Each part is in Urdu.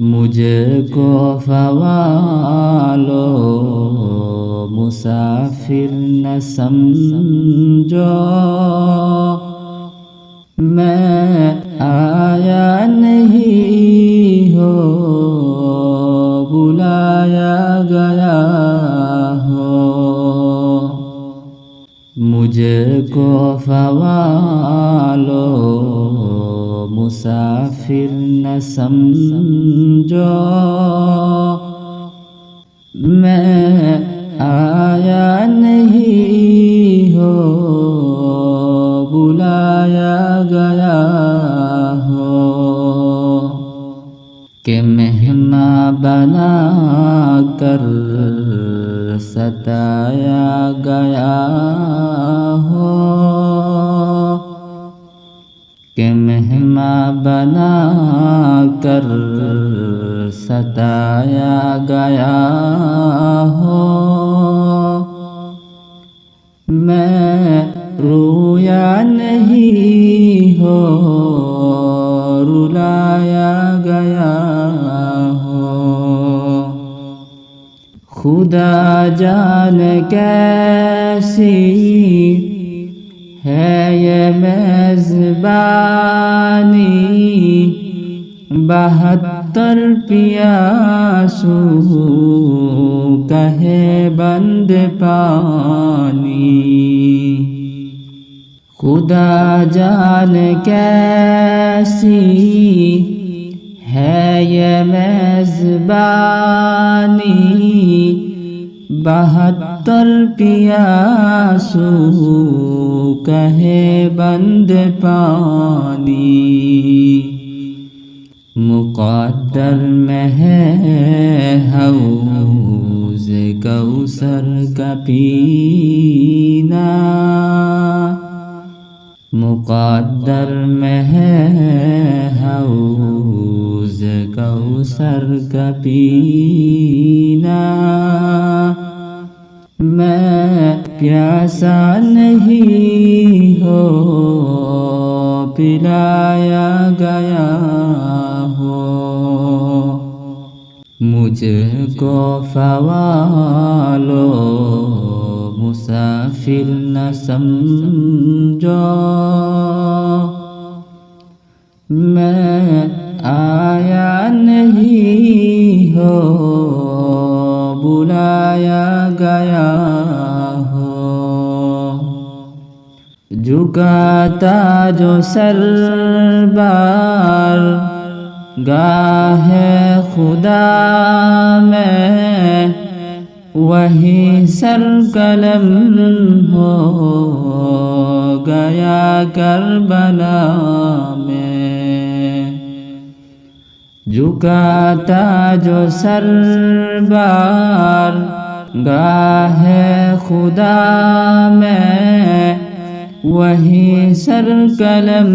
مجھے کو فوالو، مسافر نہ سمجھو۔ میں آیا نہیں ہو، بلایا گیا ہو۔ مجھے کو فوالو مسافر نہ سمجھو۔ میں آیا نہیں ہو، بلایا گیا ہو۔ کہ مہما بنا کر ستایا گیا ہو۔ کہ مہما بنا کر ستایا گیا ہو۔ میں رویا نہیں ہو، رلایا گیا ہو۔ خدا جان کیسی ہے یہ میزبانی بہتر پیاسو کہے بند پانی۔ خدا جان کیسی ہے یہ میزبانی؟ بہتر پیاسو کہے بند پانی۔ مقدر میں ہے حوض کوثر کا پینا۔ مقدر میں ہے حوض کوثر کا پینا۔ میں پیاسا نہیں ہو پلایا گیا ہو۔ مجھ کو فوالو مسافر نہ سمجھو۔ میں ہو۔ جھکاتا جو سر بار، گاہ خدا میں وہی سر قلم ہو۔ گیا کربلا میں۔ جھکاتا جو سر بار گاہ خدا میں وہی سر قلم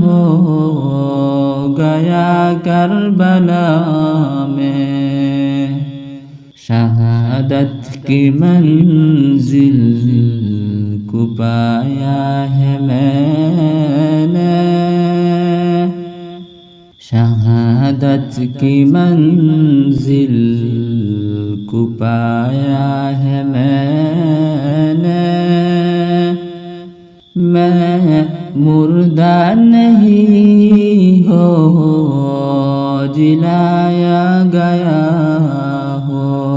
ہو گیا کربلا میں شہادت کی منزل کو پایا ہے میں نے شہادت کی منزل کو پایا ہے میں نے۔ میں مردہ نہیں ہو، جلایا گیا ہو۔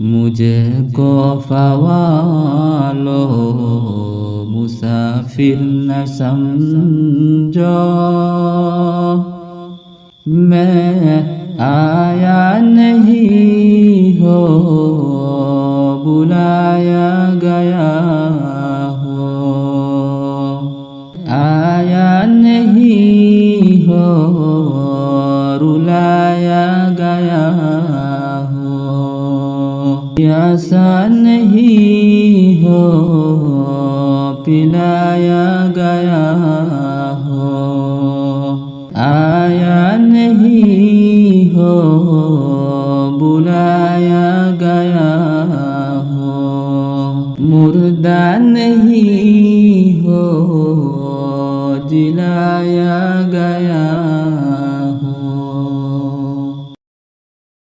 مجھے کو فوالو مسافر نہ سمجھو۔ میں آیا نہیں ہو، بلایا گیا ہو۔ آیا نہیں ہو، رلایا گیا ہو۔ ایسا نہیں ہو، پلایا گیا بلایا نہیں ہو بلایا گیا ہو۔ مردہ نہیں ہو جلایا گیا